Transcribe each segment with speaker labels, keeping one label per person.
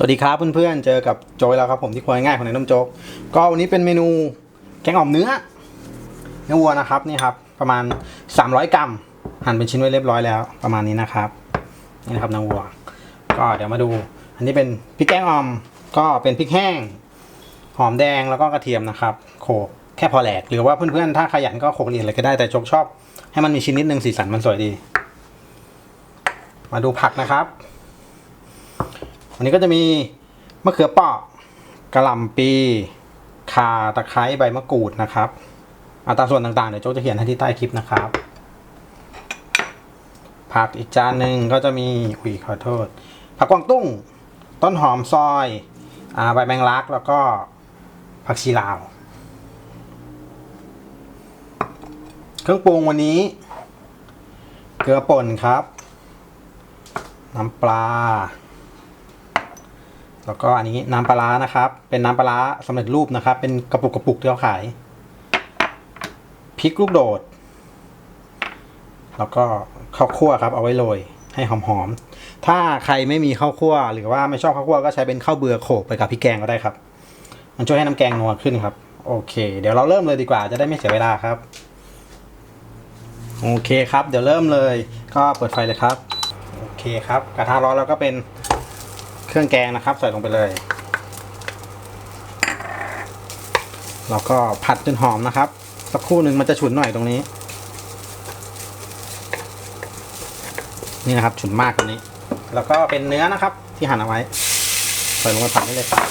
Speaker 1: สวัสดีครับเพื่อนๆ เจอกับโจยแล้วครับผมที่ครัวง่ายของในน้ำโจ๊ก ก็วันนี้เป็นเมนูแกงอ่อมเนื้อ เนื้อวัวนะครับนี่ครับประมาณ 300 กรัม หั่นเป็นชิ้นไว้เรียบร้อยแล้วประมาณนี้นะครับนี่นะครับเนื้อวัว ก็เดี๋ยวมาดู อันนี้เป็นพริกแกงอ่อมก็เป็นพริกแห้ง หอมแดงแล้วก็กระเทียมนะครับโขกแค่พอแหลกหรือว่าเพื่อนๆถ้าขยันก็โขลกละเอียดเลยก็ได้แต่โจกชอบ ให้มันมีชิ้นนิดนึงสีสันมันสวยดี มาดูผักนะครับ วันนี้ก็จะมีมะเขือเปราะกระหล่ำปีข่าตะไคร้ใบมะกรูดนะครับอัตราส่วนต่างๆเดี๋ยวโจ๊กจะเขียนให้ที่ใต้คลิปนะครับ ผักอีกจานหนึ่งก็จะมีอุ้ยขอโทษ ผักกวางตุ้ง ต้นหอมซอยอใบแมงลักแล้วก็ผักชีลาว เครื่องปรุงวันนี้ เกลือป่นครับ น้ำปลา แล้วก็อันนี้น้ำปลาร้านะครับ เป็นน้ำปลาร้าสำเร็จรูปนะครับ เป็นกระปุกกระปุกที่เขาขายพริกลูกโดด แล้วก็ข้าวคั่วครับ เอาไว้โรยให้หอมๆ ถ้าใครไม่มีข้าวคั่ว หรือว่าไม่ชอบข้าวคั่วก็ใช้เป็นข้าวเบื่อโขลกไปกับพริกแกงก็ได้ครับ มันช่วยให้น้ำแกงนัวขึ้นครับ โอเค เดี๋ยวเราเริ่มเลยดีกว่าจะได้ไม่เสียเวลาครับ โอเคครับ เดี๋ยวเริ่มเลย ก็เปิดไฟเลยครับ โอเคครับ กระทะร้อนแล้วก็เป็น เครื่องแกงนะครับ ใส่ลงไปเลย แล้วก็ผัดจนหอมนะครับ สักครู่หนึ่งมันจะฉุนหน่อยตรงนี้ นี่นะครับฉุนมากตรงนี้ แล้วก็เป็นเนื้อนะครับ ที่หั่นเอาไว้ ใส่ลงไปผัดได้เลยครับ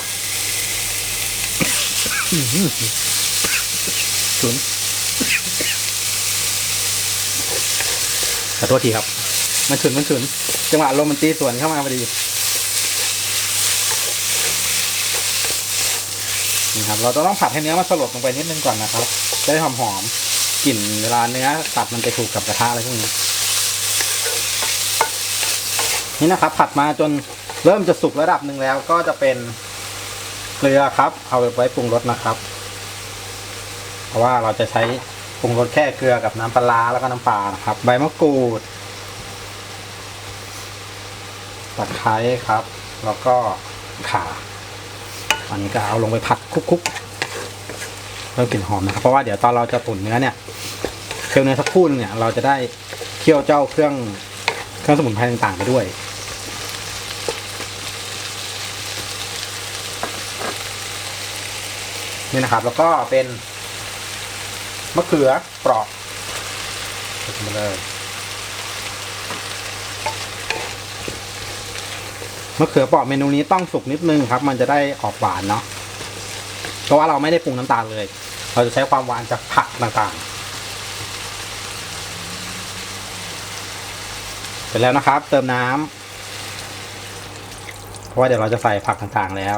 Speaker 1: อื้อหือฉุนขอโทษทีครับ มันฉุนมันฉุน จังหวะลมมันตีสวนเข้ามาพอดี นี่ครับ เราจะต้องผัดให้เนื้อมันสลดลงไปนิดนึงก่อนนะครับจะได้หอมหอมๆกลิ่นเวลาเนื้อตัดมันไปถูกกับกระทะอะไรพวกนี้ นี่นะครับ ผัดมาจนเริ่มจะสุกระดับหนึ่งแล้ว ก็จะเป็นเกลือครับ เอาไว้ปรุงรสนะครับ เพราะว่าเราจะใช้ปรุงรสแค่เกลือกับน้ำปลาร้าแล้วก็น้ำปลานะครับ ใบมะกรูดตะไคร้ครับ แล้วก็ข่า อันนี้ก็เอาลงไปผัดคุกๆเริ่มกลิ่นหอมนะครับเพราะว่าเดี๋ยวตอนเราจะตุ๋นเนื้อเนี่ยเคี่ยวเนื้อสักครู่นึงเนี่ยเราจะได้เคี่ยวเจ้าเครื่องเครื่องสมุนไพรต่างๆไปด้วยนี่นะครับ แล้วก็เป็นมะเขือเปราะมาเลย มะเขือเปราะเมนูนี้ต้องสุกนิดนึงครับ มันจะได้ออกหวานเนาะเพราะว่าเราไม่ได้ปรุงน้ำตาลเลย เราจะใช้ความหวานจากผักต่างๆ เสร็จแล้วนะครับ เติมน้ำเพราะว่าเดี๋ยวเราจะใส่ผักต่างๆแล้ว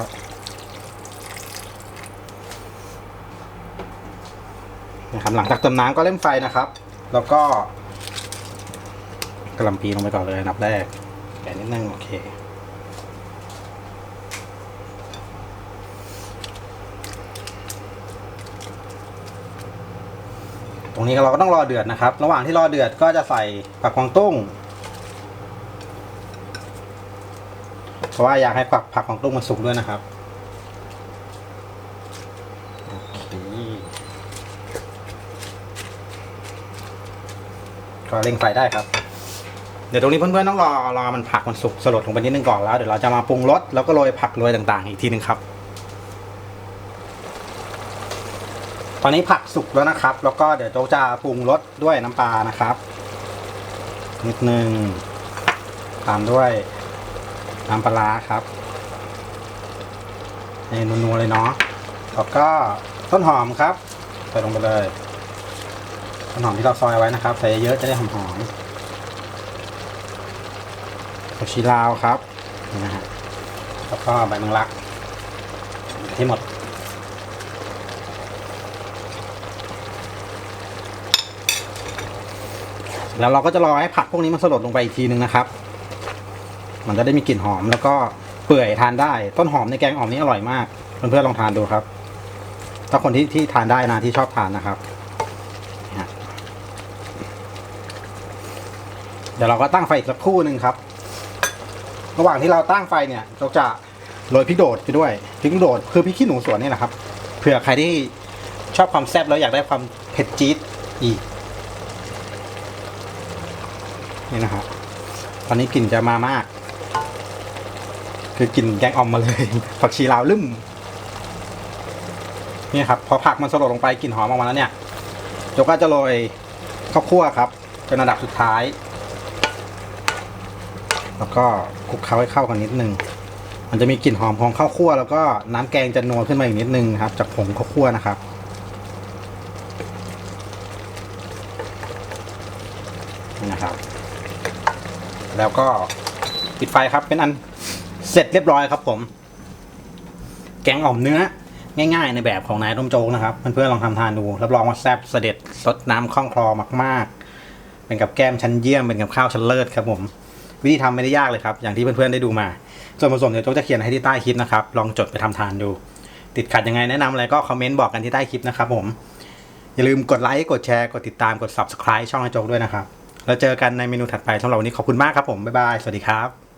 Speaker 1: นะครับหลังจากเติมน้ำก็เล่มไฟนะครับ แล้วก็กระลำปีลงไปก่อนเลยอันดับแรกแกะนิดนึงโอเค รงนี้เราก็ต้องรอเดือดนะครับ ระหว่างที่รอเดือดก็จะใส่ผักกวางตุ้ง เพราะว่าอยากให้ผักผักกวางตุ้งมันสุกด้วยนะครับโอเคก็เร่งไฟได้ครับ เดี๋ยวตรงนี้เพื่อนๆต้องรอรอมันผักมันสุกสลดลงไปนิดนึงก่อนแล้วเดี๋ยวเราจะมาปรุงรสแล้วก็โรยผักโรยต่างๆ อีกทีนึงครับ ตอนนี้ผักสุกแล้วนะครับ แล้วก็เดี๋ยวโจ๊กจะปรุงรสด้วยน้ำปลานะครับ นิดนึงตามด้วยน้ำปลาร้าครับนี่นัวๆเลยเนาะแล้วก็ต้นหอมครับใส่ลงไปเลยต้นหอมที่เราซอยไว้นะครับ ใส่เยอะจะได้หอมๆผักชีลาวครับนี่นะฮะแล้วก็ใบแมงลักที่หมด แล้วเราก็จะรอให้ผักพวกนี้มันสลดลงไปอีกทีนึงนะครับ มันจะได้มีกลิ่นหอมแล้วก็เปื่อยทานได้ ต้นหอมในแกงอ่อมนี้อร่อยมาก เพื่อนๆลองทานดูครับ ถ้าคนที่ที่ทานได้นะที่ชอบทานนะครับเดี๋ยวเราก็ตั้งไฟอีกสักครู่หนึ่งครับ ระหว่างที่เราตั้งไฟเนี่ย เราจะโรยพริกโดดไปด้วยพริกโดดคือพริกขี้หนูสวนนี่แหละครับเผื่อใครที่ชอบความแซ่บแล้วอยากได้ความเผ็ดจี๊ดอีก นี่นะครับตอนนี้กลิ่นจะมามาก คือกลิ่นแกงอ่อมมาเลย ผักชีลาวลืมนี่ครับพอผักมันสลดลงไปกลิ่นหอมออกมาแล้วเนี่ยโจก็จะโรยข้าวคั่วครับเป็นระดับสุดท้าย แล้วก็คลุกเคล้าให้เข้ากันนิดนึงมันจะมีกลิ่นหอมของข้าวคั่วแล้วก็น้ำแกงจะนัวขึ้นมาอีกนิดนึงครับ จากผงข้าวคั่วนะครับ นี่นะครับ แล้วก็ปิดไฟครับเป็นอันเสร็จเรียบร้อยครับผม แกงอ่อมเนื้อ ง่าย ๆ ในแบบของนายต้มโจ๊กนะครับเพื่อนๆลองทำทานดูรับรองว่าแซ่บเสด็จสดน้ำคล่องคลอมาก ๆ เป็นกับแก้มชั้นเยี่ยมเป็นกับข้าวชั้นเลิศครับผม วิธีทำไม่ได้ยากเลยครับ อย่างที่เพื่อนๆได้ดูมาส่วนผสมเดี๋ยวโจ๊กจะเขียนให้ที่ใต้คลิปนะครับลองจดไปทำทานดู ติดขัดยังไงแนะนำอะไรก็คอมเมนต์บอกกันที่ใต้คลิปนะครับผมอย่าลืมกดไลค์กดแชร์กดติดตามกด subscribe ช่องไอโจ๊กด้วยนะครับ แล้วเจอกันในเมนูถัดไปสำหรับวันนี้ขอบคุณมากครับผมบ๊ายบายสวัสดีครับ